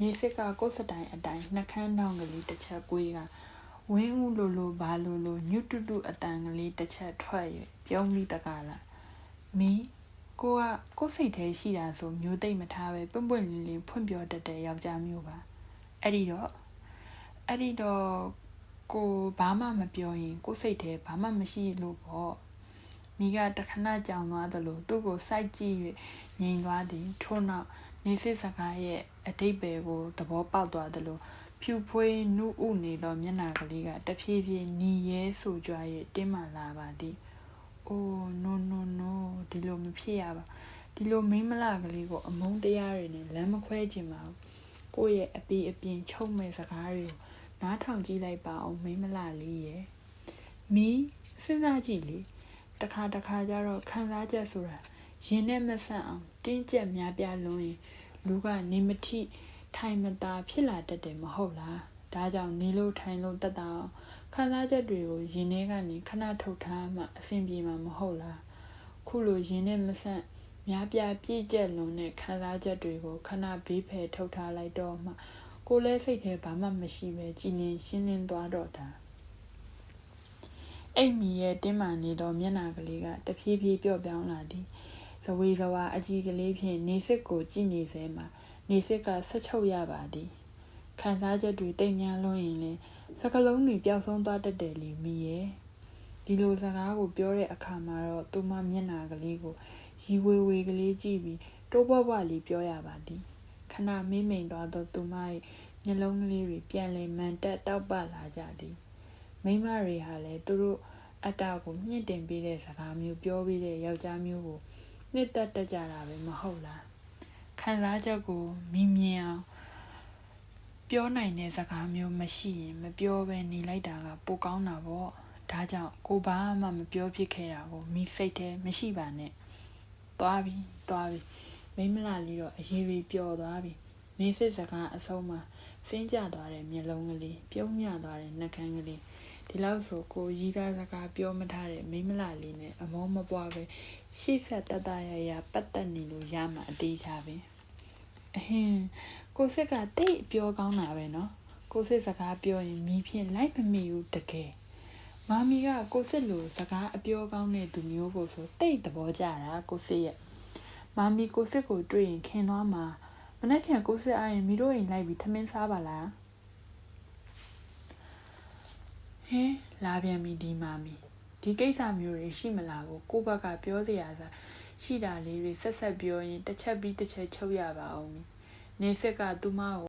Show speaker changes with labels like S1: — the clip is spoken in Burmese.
S1: နေစစ်ကကိုယ်စတိုင်အတိုင်းနှကန်းတောင်ကလေးတစ်ချက်ကွေးကဝင်းဦးလိုလိုဘာလိုလိုညွတ်တုတုအတန်ကလေးတစ်ချက်ထွက်၍ပြုံးပြီးတကလာမီကိုကကိုယ်စိတ်ထဲရှိတာဆိုမျိုးသိမ့်မထားပဲပွန့်ပွန့်လင်းလင်းဖွင့်ပြောတတ်တဲ့ယောက်ျားမျိုးပါအဲ့ဒီတော့အဲ့ဒီတော့ကိုဘာမှမပြောရင်ကိုယ်စိတ်ထဲဘာမှမရှိလို့ပေါ့ မိကတခဏကြောင်သွားသလိုသူ့ကိုစိုက်ကြည့်၍ငြိမ်သွားသည်ထို့နောက်နေစစ်စကားရဲ့အတိတ်ပဲကိုသဘောပေါက်သွားသလိုဖြူဖွေးနုဥနေသောမျက်နှာကလေးကတဖြည်းဖြည်းညီရဲဆူကြွား၍တင်းမာလာပါသည်။ "Oh no no no ဒီလိုမဖြစ်ရပါဒီလိုမိန်းမလကလေးကိုအမုန်းတရားတွေနဲ့လမ်းမခွဲချင်ပါဘူး။ကိုယ့်ရဲ့အပီအပြင်ချုပ်မဲ့စကားတွေကိုနားထောင်ကြည့်လိုက်ပါအောင်မိန်းမလလေးရဲ့။မီးစဉ်းစားကြည့်လေ တခါတခါကျတော့ခံစားချက်ဆိုတာရင်နဲ့မဆန့်အောင်တင်းကျပ်များပြားလွန်းရင်လူကနေမထိထိုင်မသာဖြစ်လာတတ်တယ်မဟုတ်လားဒါကြောင့်နေလို့ထိုင်လို့တက်တာအောင်ခံစားချက်တွေကိုရင်ထဲကနေခဏထုတ်ထားမှအဆင်ပြေမှာမဟုတ်လားခုလိုရင်နဲ့မဆန့်များပြားပြည့်ကျက်လွန်တဲ့ခံစားချက်တွေကိုခဏဘေးဖယ်ထုတ်ထားလိုက်တော့မှကိုယ်လည်းစိတ်ထဲဘာမှမရှိပဲကြည်လင်ရှင်းလင်းသွားတော့တာ အိမ်မီရဲ့တင်းမာနေသောမျက်နှာကလေးကတဖြည်းဖြည်းပျော့ပြောင်းလာသည်ဇဝေဇဝါအကြီးကလေးဖြင့်နေစစ်ကိုကြည့်နေစေမှာနေစစ်ကဆက်ချုပ်ရပါသည်ခံစားချက်တွေတိတ်များလွန်းရင်လည်းစကလုံးတွေပျောက်ဆုံးသွားတတ်တယ်လီမိရဲ့ဒီလိုစကားကိုပြောတဲ့အခါမှာတော့သူမမျက်နှာကလေးကိုရီဝေဝေကလေးကြည့်ပြီးတိုးပွားပွားလေးပြောရပါသည်ခဏမင်းမိန်သွားသောသူမရဲ့မျက်လုံးကလေးတွေပြန်လည်မှန်တက်တောက်ပလာကြသည် မိမတွေဟာလည်းသူတို့အတ္တကိုမြင့်တင်ပေးတဲ့စကားမျိုးပြောပြီးတဲ့ယောက်ျားမျိုးကိုနှစ်သက်တတ်ကြတာပဲမဟုတ်လားခံစားချက်ကိုမြင်မြင်အောင်ပြောနိုင်တဲ့စကားမျိုးမရှိရင်မပြောဘဲနေလိုက်တာကပိုကောင်းတာပေါ့ဒါကြောင့်ကိုဘာမှမပြောဖြစ်ခဲ့တာကိုမိစိတ်ထဲမရှိပါနဲ့သွားပြီသွားပြီမိမလာလေးတော့အရေးကြီးပျော်သွားပြီနေစစ်စကားအဆုံးမှာစင်းကြသွားတဲ့မျက်လုံးကလေးပြုံးညသွားတဲ့နှကန်းကလေး ဒီလောက်ဆိုကိုရီးသားစကားပြောမထားတဲ့မိမလာလေးနဲ့အမုန်းမပွားပဲရှေ့ဆက်တတရရပတ်သက်နေလို့ရမှာအတေးချပဲအဟင်ကိုစစ်ကတိတ်ပြောကောင်းတာပဲနော်ကိုစစ်စကားပြောရင်မီးဖြင့်လိုက်မမိဘူးတကယ်မမီကကိုစစ်လိုစကားအပြောကောင်းတဲ့သူမျိုးကိုဆိုတိတ်သဘောကျတာကိုစစ်ရဲ့မမီကိုစစ်ကိုတွေ့ရင်ခင်သွားမှာမနေ့ကကိုစစ်အားရင်မီတို့အိမ်လိုက်ပြီးထမင်းစားပါလား ဟင်းလာပြန်ပြီဒီမာမီဒီကိစ္စမျိုးတွေရှိမလားကိုကိုဘက်ကပြောစရာစားရှိတာလေးတွေဆက်ဆက်ပြောရင်တစ်ချက်ပြီးတစ်ချက်ချုပ်ရပါအောင်နေစစ်ကသူမကို